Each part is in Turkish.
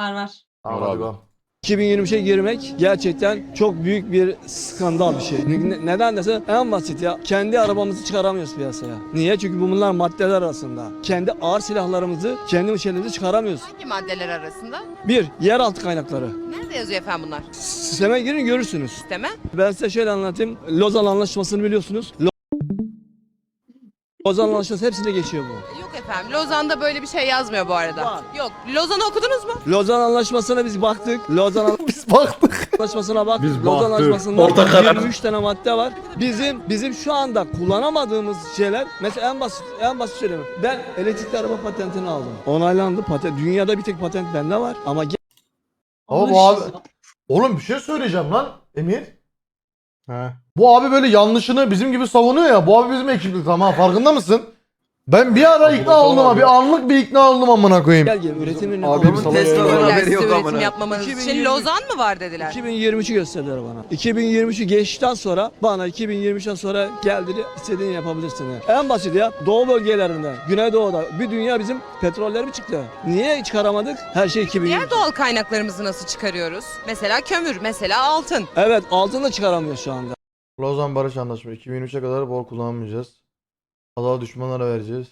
Var var. Tamam Var hadi abi. go. 2023'e girmek gerçekten çok büyük bir skandal bir şey. Ne- neden dese en basit ya. Kendi arabamızı çıkaramıyoruz piyasaya. Niye? Çünkü bunlar maddeler arasında. Kendi ağır silahlarımızı, kendi şeylerimizi çıkaramıyoruz. Hangi maddeler arasında? Bir, yeraltı kaynakları. Nerede yazıyor efendim bunlar? Sisteme girin görürsünüz. Sisteme. Ben size şöyle anlatayım. Lozan Anlaşması'nı biliyorsunuz. Lo- Lozan Anlaşması hepsinde geçiyor bu. Yok efendim. Lozan'da böyle bir şey yazmıyor bu arada. Var. Yok. Lozan'ı okudunuz mu? Lozan Anlaşması'na biz baktık. Lozan Biz baktık. Anlaşması'na baktık. Biz Lozan baktık. Anlaşması'nda Orta karar. 23 tane madde var. Bizim bizim şu anda kullanamadığımız şeyler mesela en basit en basit söyleyeyim. Ben elektrikli araba patentini aldım. Onaylandı patent. Dünyada bir tek patent bende var ama Ama bu abi... Oğlum bir şey söyleyeceğim lan Emir. He. Bu abi böyle yanlışını bizim gibi savunuyor ya. Bu abi bizim ekiplik tamam farkında mısın? Ben bir ara ikna oldum abi. anlık bir ikna oldum amına koyayım. gel gel üretimini Abi alalım. bir salon Tesla'dan haberi yok üretim amına. yapmamanız için 2020 Lozan mı var dediler? 2023'ü gösterdiler bana. 2023'ü geçtikten sonra bana 2023'ten sonra geldi istediğini yapabilirsin. yani. En basit ya doğu bölgelerinde, güneydoğuda bir dünya bizim petrollerimiz çıktı. Niye çıkaramadık? Her şey 2023. Diğer doğal kaynaklarımızı nasıl çıkarıyoruz? Mesela kömür, mesela altın. Evet altını da çıkaramıyor şu anda. Lozan Barış Anlaşması 2023'e kadar bol kullanmayacağız. Adalı düşmanlara vereceğiz.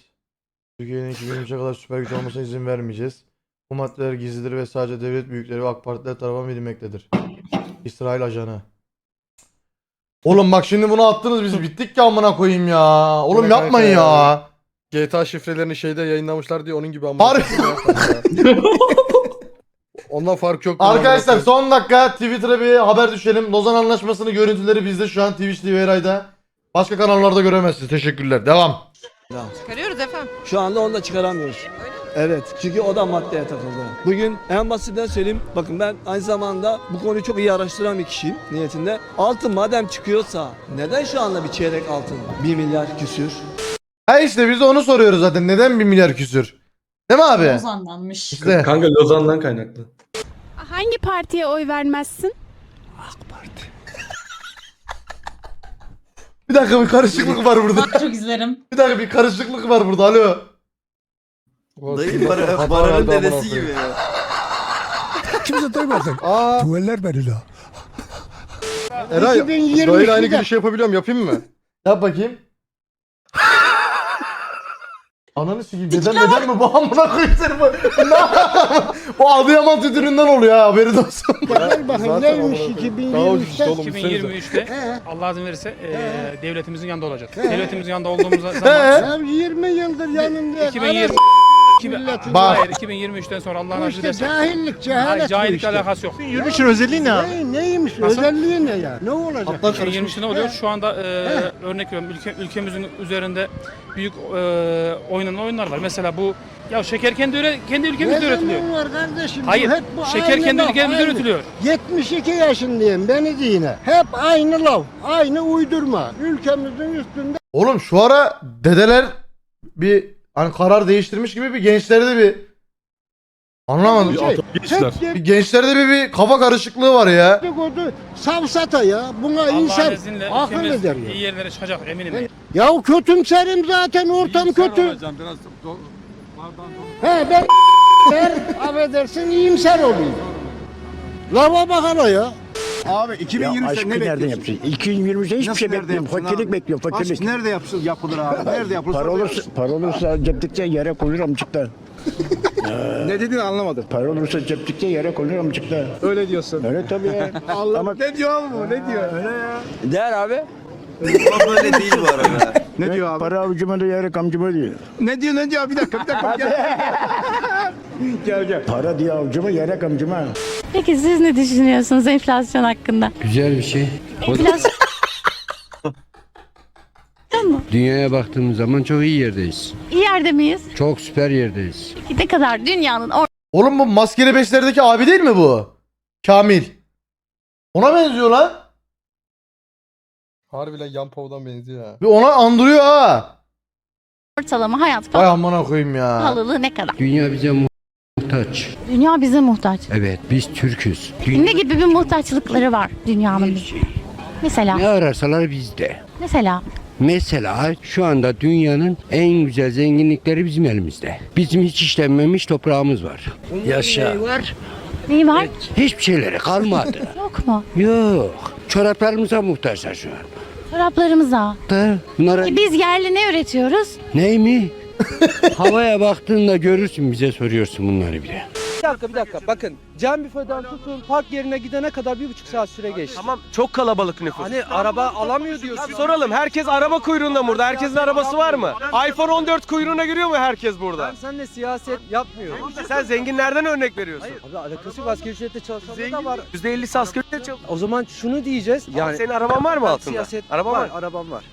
Türkiye'nin 2023'e kadar süper güç olmasına izin vermeyeceğiz. Bu maddeler gizlidir ve sadece devlet büyükleri ve AK Partiler tarafından bilinmektedir. İsrail ajanı. Oğlum bak şimdi bunu attınız biz bittik ya amına koyayım ya. Oğlum Bırak yapmayın kanka ya. ya. GTA şifrelerini şeyde yayınlamışlar diye onun gibi ama. Harbi. Ondan fark yok. Arkadaşlar son dakika Twitter'a bir haber düşelim. Lozan Anlaşması'nın görüntüleri bizde şu an Twitch TV Eray'da. Başka kanallarda göremezsiniz. Teşekkürler. Devam. Çıkarıyoruz efendim. Şu anda onu da çıkaramıyoruz. Evet çünkü o da maddeye takıldı. Bugün en basitinden söyleyeyim. Bakın ben aynı zamanda bu konuyu çok iyi araştıran bir kişiyim niyetinde. Altın madem çıkıyorsa neden şu anda bir çeyrek altın 1 milyar küsür? Ha işte biz de onu soruyoruz zaten. Neden 1 milyar küsür? Değil mi abi? Lozan'danmış. İşte. Kanka Lozan'dan kaynaklı. Hangi partiye oy vermezsin? Bir dakika bir karışıklık var burada. Bak çok izlerim. Bir dakika bir karışıklık var burada. Alo. Dayı para, paranın dedesi gibi ya. Kimse duymasın. Aa, Dueller verir ha. Eray, böyle aynı girişi yapabiliyorum. Yapayım mı? Yap bakayım. Ananı sikeyim. Neden neden mi bu amına koyayım seni bu? bu Adıyaman tütününden oluyor ha haberi de olsun. Gel bakın neymiş Daha ucuz 2023'te? oğlum. 2023'te Allah izin verirse eee, devletimizin yanında olacağız. Devletimizin yanında olduğumuz zaman Ya 20 yıldır yanında. 2020 Milletin- Bak. Hayır 2023'ten sonra Allah Bu nasip işte cahillik, Hayır, cehalet bu cahillikle işte. alakası yok. 23'ün özelliği ne abi? neymiş? Nasıl? Özelliği ne ya? Ne olacak? 2023'te ne oluyor? Şu anda eee, örnek veriyorum ülke, ülkemizin üzerinde büyük eee oynanan oyunlar var. Mesela bu ya şeker kendi üre, kendi ülkemizde Ne üretiliyor. zaman var kardeşim? Bu Hayır. hep bu Şeker aynı kendi laf, ülkemizde aynı. üretiliyor. 72 yaşındayım beni dinle. Hep aynı laf, aynı uydurma. Ülkemizin üstünde Oğlum şu ara dedeler bir hani karar değiştirmiş gibi bir gençlerde bir anlamadım. şey. geçtiler. Hep Bir gençlerde bir, bir kafa karışıklığı var ya. savsata ya. Buna insan akıl ülkemiz eder ya. iyi yerlere çıkacak eminim. ben. Ya kötümserim zaten ortam kötü. He ben affedersin iyimser olayım. Lava bak hala ya. Abi 2023'te ne nereden bekliyorsun? yapsın? 2023'te hiçbir Nasıl şey nerede bekliyorum. yapsın Fakirlik abi? bekliyorum. Fakirlik. Aşk nerede yapsın yapılır abi? Nerede yapılır? Para olursa, para olursa ceptikçe yere konur amcıkta. Ne dediğini anlamadım. Para olursa ceptikçe yere konur amcıkta. Öyle diyorsun. Öyle tabii ya. Allah Ama- ne diyor abi bu? Ne diyor? Öyle ya. Değer abi. Ama böyle değil bu arada. Ne diyor abi? Para avucuma da yere kamcıma diyor. Ne diyor ne diyor? Bir dakika bir dakika. Gel. Gel gel. Para diye avucuma yere kamcıma. Peki siz ne düşünüyorsunuz enflasyon hakkında? Güzel bir şey. Enflasyon mı? Dünyaya baktığımız zaman çok iyi yerdeyiz. İyi yerde miyiz? Çok süper yerdeyiz. Peki ne kadar dünyanın Oğlum bu maskeli beşlerdeki abi değil mi bu? Kamil. Ona benziyor lan. Harbiden yan povdan benziyor ha. Bir ona andırıyor ha. ortalama hayat Vay amına koyayım ya. pahalılığı ne kadar? Dünya bize muhtaç. Dünya bize muhtaç. Evet biz Türk'üz. Ne gibi bir muhtaçlıkları var dünyanın bize? Mesela, Ne ararsalar bizde. mesela Mesela şu anda dünyanın en güzel zenginlikleri bizim elimizde. Bizim hiç işlenmemiş toprağımız var. Yaşa. var? Neyi var? Hiçbir şeyleri kalmadı. Yok mu? Yok. Çoraplarımıza muhtaçlar şu an. Çoraplarımıza. Da bunlara E biz yerli ne üretiyoruz? ney mi? Havaya baktığında görürsün bize soruyorsun bunları. Bir dakika bir dakika bakın Cem büfeden tutun park yerine gidene kadar bir buçuk saat süre geçti. Tamam çok kalabalık nüfus. Hani araba alamıyor diyorsun. Soralım herkes araba kuyruğunda burada. Herkesin arabası var mı? iPhone 14 kuyruğuna giriyor mu herkes burada? Ben seninle siyaset yapmıyorum. Sen zenginlerden örnek veriyorsun. Abi alakası yok asgari ücretle çalışanlar da var. %50'si asgari ücret çalışıyor. O zaman şunu diyeceğiz. Yani Senin araban var mı altında? Siyaset Araba var. Arabam var.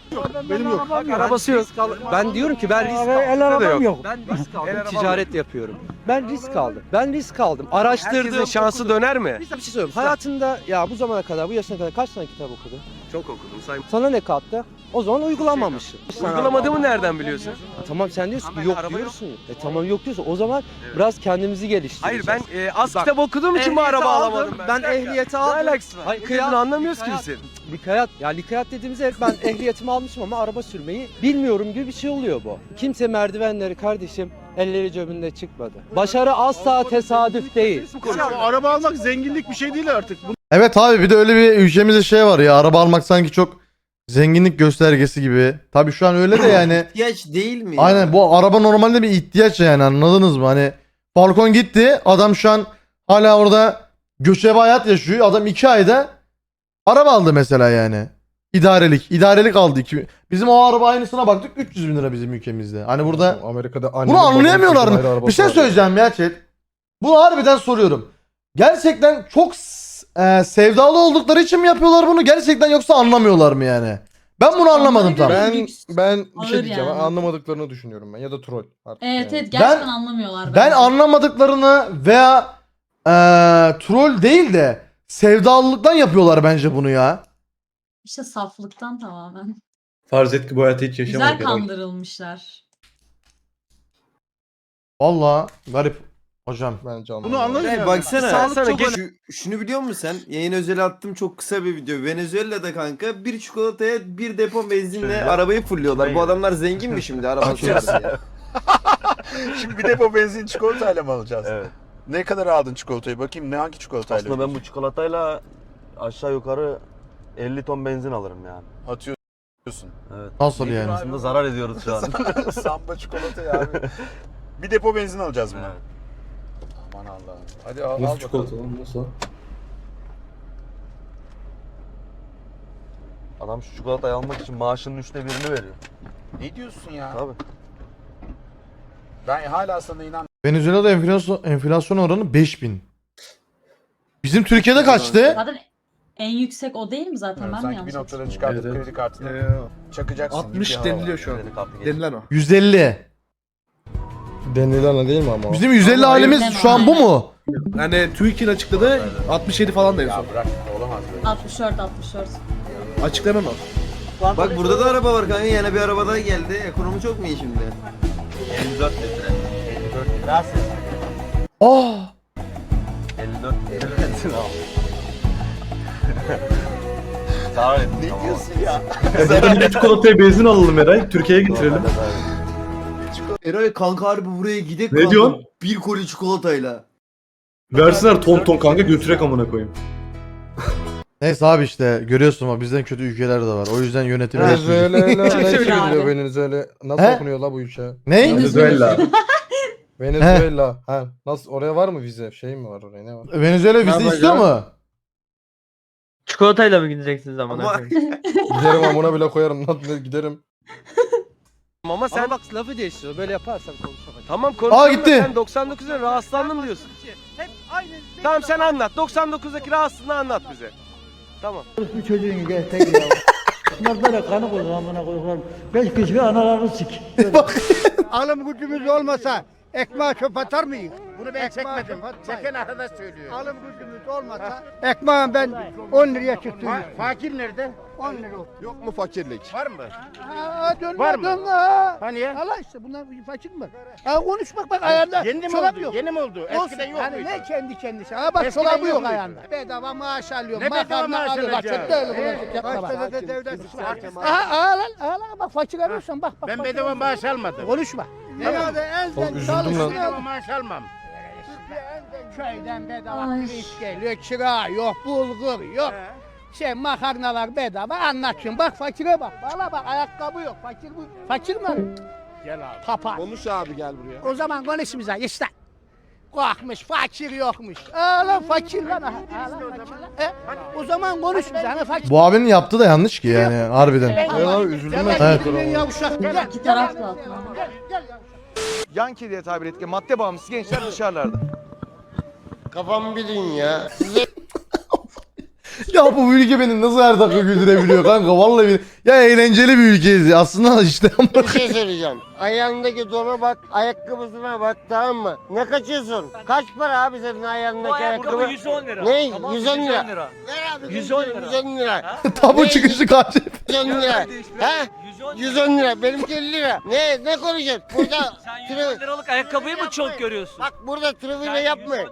Benim yok. Bak arabası yok. Ben diyorum ki ben risk aldım. El arabam yok. Ben risk aldım. Ticaret yapıyorum. Ben risk aldım. Ben risk aldım. Araştırdım. Herkesin şansı döner mi? Bir şey söyleyeyim. Hayatında ya bu zamana kadar, bu yaşına kadar kaç tane kitap okudun? Çok okudum say. Sana ne kattı? O zaman uygulamamışsın. Uygulamadığımı nereden biliyorsun? Ha, Tamam sen diyorsun ki yok araba yok. diyorsun. E tamam yok diyorsun. O zaman biraz kendimizi Hayır geliştireceğiz. ben e, az Bak, kitap okuduğum için bu araba aldım. alamadım ben. Ben ehliyeti aldım. Hayır, Hayır, kıyas- anlamıyoruz ki kıyas- biz seni. Likayat, ya likayat dediğimizde ben ehliyetimi almışım ama araba sürmeyi bilmiyorum gibi bir şey oluyor bu. Kimse merdivenleri kardeşim elleri cebinde çıkmadı. Başarı asla tesadüf değil. Ya, araba almak zenginlik bir şey değil artık. Bu Evet abi bir de öyle bir ülkemizde şey var ya araba almak sanki çok zenginlik göstergesi gibi. Tabii şu an öyle de yani. İhtiyaç değil mi? Aynen bu araba normalde bir ihtiyaç yani anladınız mı? Hani Falcon gitti adam şu an hala orada göçebe hayat yaşıyor. Adam iki ayda araba aldı mesela yani. İdarelik. İdarelik aldı. iki- Bizim o araba aynısına baktık 300 bin lira bizim ülkemizde. Hani burada Amerika'da bunu annenin, anlayamıyorlar babasının ayrı mı? arabası Bir şey var. söyleyeceğim ya chat. Bunu harbiden soruyorum. Gerçekten çok s- e, sevdalı oldukları için mi yapıyorlar bunu? Gerçekten yoksa anlamıyorlar mı yani? Ben bunu anlamadım tam. Ben ben bir Ağır şey diyeceğim. yani. Anlamadıklarını düşünüyorum ben ya da troll. Artık Evet yani. evet gerçekten Ben- anlamıyorlar. Ben bence. anlamadıklarını veya e, troll değil de sevdalılıktan yapıyorlar bence bunu ya. İşte saflıktan tamamen. Farz et ki bu hayatı hiç Güzel kandırılmışlar. Valla garip hocam. Bence Bunu anlamadım. anlamıyorum. Hey, baksana. Sağlık Sana çok geç- Şu- şunu biliyor musun sen? Yayın özel attım çok kısa bir video. Venezuela'da kanka bir çikolataya bir depo benzinle arabayı fulluyorlar. Bu adamlar zengin mi şimdi araba ya? Şimdi bir depo benzin çikolatayla mı alacağız? Evet. Ne kadar aldın çikolatayı? Bakayım ne hangi çikolatayla? Aslında ben bu çikolatayla aşağı yukarı 50 ton benzin alırım yani. atıyorsun. Evet. Nasıl yani? Aslında zarar ediyoruz şu an. Samba çikolatayı abi. Bir depo benzin alacağız buna. Evet. Aman Allah'ım. Hadi al, al bakalım. Adam şu çikolatayı almak için maaşının üçte birini veriyor. Ne diyorsun ya? Tabii. Ben hala sana inan. Venezuela'da enflasyon, enflasyon oranı 5000. Bizim Türkiye'de kaçtı? Zaten en yüksek o değil mi zaten? Ben mi Sanki bir yanlış noktadan çıkartıp Evet, evet. kredi kartını çakacaksın. 60 gibi bir hava var. deniliyor şu an. Kredi kartı geçti. Denilen o. 150. Denilen değil mi ama? o? Bizim 150 halimiz şu an bu mu? Yani TÜİK'in açıkladığı 67 falan da en Ya son. bırak olamaz böyle. 64 64. Açıklanan o. Bak burada da araba var kanka. Yine bir araba daha geldi. Ekonomi çok mu iyi şimdi? 54 litre. 54 litre. Aa! 54 litre. Zarar ettik Ne diyorsun ya? Zaten bir çikolataya benzin alalım Eray. Türkiye'ye getirelim. Eray kanka harbi buraya gidek Ne kanka. diyorsun? Bir koli çikolatayla. Versinler ton ton kanka götürek amına koyayım. Neyse abi işte görüyorsun ama bizden kötü ülkeler de var. O yüzden yönetim Venezuela ne Söyle çevriliyor abi. Venezuela? Nasıl He? okunuyor la bu ülke? Ne? Venezuela. Venezuela. ha. Nasıl oraya var mı vize? Şey mi var oraya ne var? Venezuela vize istiyor mu? Çikolatayla mı gideceksiniz Ama, Giderim amına bile koyarım lan ne giderim. ama Sen sen bak lafı değiştiriyor. Böyle yaparsan konuşamayız. tamam konuşuyorum da gitti. sen 99'dan rahatsızlandın diyorsun. Hep aynı. Tamam sen anlat. 99'daki rahatsızlığını anlat bize. Tamam. Bu çocuğun gerçek ya. Bunlar böyle kanı koydu amına koyuyorum. Beş kişi analarını sik. Alım gücümüz olmasa ekmeğe çöp atar mıyız? Bunu ben çekmedim. Çeken arkadaş söylüyor. Alım gücümüz olmasa ekmeğim ben 10 liraya çıktım. Fakir nerede? 10 lira. Yok mu fakirlik? Var mı? Aa, dönme, Var mı? dönme, ha. Hani ya? Allah işte bunlar fakir mi? Ha konuşmak bak ayağında. Yeni mi çorap oldu? yok. Yeni mi oldu? Olsun. Eskiden yok hani muydu? ne kendi kendisi. Ha bak Eskiden çorabı yok yok muydu? ayağında. Bedava maaş alıyor. Ne bedava makarna maaş alıyor. Bak alacak? çok değerli Ee, bulaşık yapma bak. başta da devlet Aha ağla lan ağla bak fakir arıyorsan bak bak. Ben bedava maaş almadım. Konuşma. Tamam. Oğlum üzüldüm lan. Bedava maaş almam. Köyden bedava pirinç geliyor. Kira yok, bulgur yok. Şey makarnalar bedava anlatıyorsun. Bak fakire bak. Valla bak ayakkabı yok. Fakir bu. Fakir mi? Gel abi. Papaz. Konuş abi gel buraya. O zaman konuş bize işte. Korkmuş, fakir yokmuş. Aa lan fakir lan. Aa lan fakir lan. E, o zaman konuş bize. Hani fakir. Bu abinin yaptığı da yanlış ki yani harbiden. Abi üzüldüm ben. Evet. Yavşak gel. İki taraf da haklı. Gel, gel yavşak. Yan kediye tabir etken madde bağımlısı gençler dışarılarda. Kafamı bilin ya. Ya bu ülke beni nasıl her dakika güldürebiliyor kanka vallahi bil- ya eğlenceli bir ülkeyiz ya. aslında işte Bir şey söyleyeceğim. Ayağındaki dona bak, ayakkabısına bak tamam mı? Ne kaçıyorsun? Kaç para abi senin ayağındaki ayakkabı? 110 lira. Ne? 110 lira. Ver abi. 110 lira. 110 lira. tabu çıkışı kaç. 110 lira. He? 110 lira. Benimki 50 lira. Ne? Ne konuşuyorsun? Burada Sen liralık ayakkabıyı mı çok görüyorsun? Bak burada trivile yapmayın.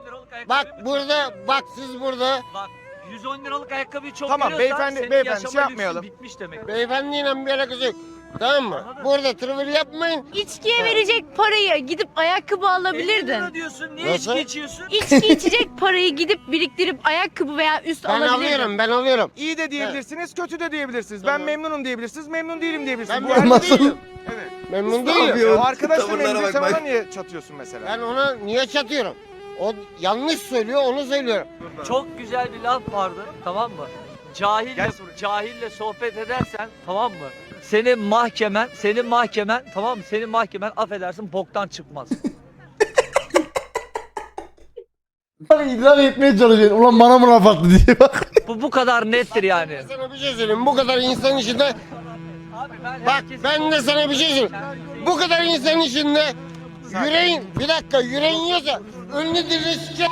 Bak burada, bak siz burada. Bak 110 liralık ayakkabıyı çok Tamam, görüyorsan beyefendi- senin beyefendi, yaşama şey yapmayalım. lüksün bitmiş demek. Beyefendiyle bir alakası yok. Tamam mı? Burada trivile yapmayın. İçkiye verecek parayı gidip ayakkabı 50 alabilirdin. lira diyorsun niye Nasıl? içki içiyorsun? İçki içecek parayı gidip biriktirip ayakkabı veya üst Ben alabilirdin. alıyorum, ben alıyorum. İyi de diyebilirsiniz, kötü de diyebilirsiniz. Ben memnunum diyebilirsiniz, memnun değilim diyebilirsiniz. Ben Bu memnun Nasıl? değilim. Evet. Memnun değilim. yapıyor? O arkadaş da Tavırlara memnun bak, sen bak. ona niye çatıyorsun mesela? Ben ona niye çatıyorum? O yanlış söylüyor, onu söylüyorum. Çok güzel bir laf vardı tamam mı? Cahille, Gel cahille sohbet edersen tamam mı? Senin mahkemen, senin mahkemen tamam mı? Senin mahkemen affedersin boktan çıkmaz. Bak idrak etmeye çalışıyorsun. Ulan bana mı laf attı diye bak. bu bu kadar nettir yani. Sana bir şey söyleyeyim, bu kadar insan içinde... Abi ben Bak ben de sana bir şey söyleyeyim. Bu kadar insan içinde yüreğin, bir dakika yüreğin yiyorsa önünü dilini sike...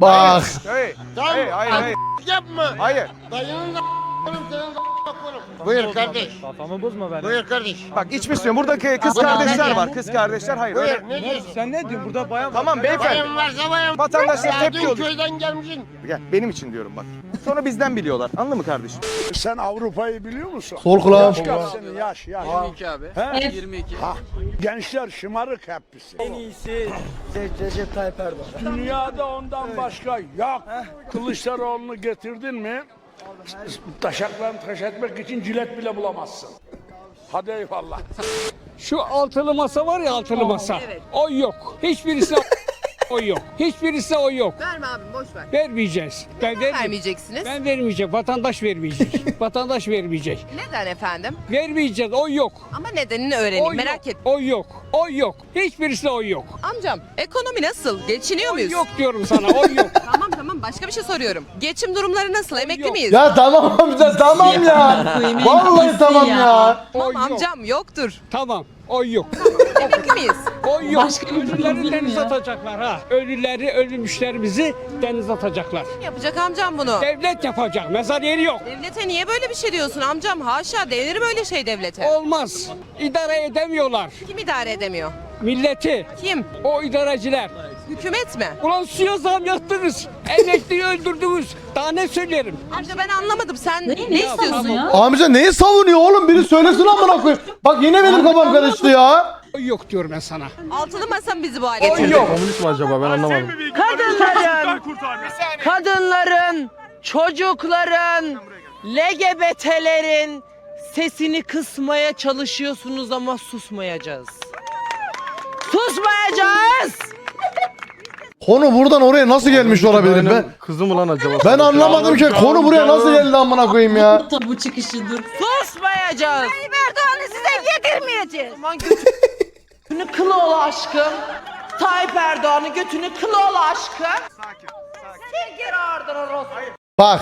Bak. Hey, Tamam hayır, hayır. Yapma. Hayır. Dayının da senin. Buyur kardeş. Kafamı bozma ben. Buyur kardeş. Bak içmişsin. Burada kız kardeşler var. Kız kardeşler hayır. Buyur, ne diyorsun? Sen ne diyorsun burada bayan Tamam beyefendi. Bayan varsa bayan. Vatandaşlar Ya tepki dün olur. köyden gelmişsin. Gel, benim için diyorum bak. Sonra bizden biliyorlar. Anladın mı kardeşim? Sen Avrupa'yı biliyor musun? Sol kulağım. Senin yaş yaş. 22 abi. Hep 22. Gençler şımarık hepsi. En iyisi Recep Tayyip Erdoğan. Dünyada ondan başka yok. Kılıçdaroğlu'nu getirdin mi? Taşaklarını taş etmek için cilet bile bulamazsın. Hadi eyvallah. Şu altılı masa var ya altılı masa. O yok. Hiçbirisi o yok. Hiçbirisi o yok. Verme abi boş ver. Vermeyeceğiz. Ben vermeyeceğim. Vermeyeceksiniz. Ben vermeyeceğim. Vatandaş vermeyecek. Vatandaş vermeyecek. Neden efendim? Vermeyeceğiz. O yok. Ama nedenini O öğreneyim yok. merak et. O yok. O yok. Hiçbirisi o yok. Amcam ekonomi nasıl? Geçiniyor O muyuz? yok diyorum sana. O yok. Başka bir şey soruyorum. Geçim durumları nasıl? Emekli miyiz? Ya tamam amca tamam ya. Vallahi tamam ya. Tamam yok. amcam yoktur. Tamam. O yok. Emekli miyiz? O yok. Başka bir Ölüleri problem denize ya. atacaklar ha. Ölüleri, ölmüşlerimizi denize atacaklar. Kim yapacak amcam bunu? Devlet yapacak. Mezar yeri yok. Devlete niye böyle bir şey diyorsun amcam? Haşa denir böyle şey devlete. Olmaz. İdare edemiyorlar. Kim idare edemiyor? Milleti. Kim? O idareciler. Hükümet mi? Ulan suya zam yaptınız. Emekliyi öldürdünüz. Daha ne söylerim? Amca ben anlamadım. Sen Ne, ne, istiyorsun? ya? Amca neyi savunuyor oğlum? Biri söylesin amına koyayım. Bak yine benim kafam karıştı ya. Yok diyorum ben sana. Altılı masa mı bizi bu hale getirdi? yok. Komünist mi acaba? Ben anlamadım. Kadınların, kadınların, çocukların, LGBT'lerin sesini kısmaya çalışıyorsunuz ama susmayacağız. Susmayacağız! Konu buradan oraya nasıl gelmiş olabilir ben? Kızı mı lan acaba? Ben anlamadım ki konu buraya nasıl geldi amına koyayım ya. Bu tabu çıkışıdır. Susmayacağız! Erdoğan'ı size yedirmeyeceğiz. Aman götünü kılı ol aşkım. Tayyip Erdoğan'ın götünü kılı ol aşkım. Sakin, sakin. Sil geri o Rus- Bak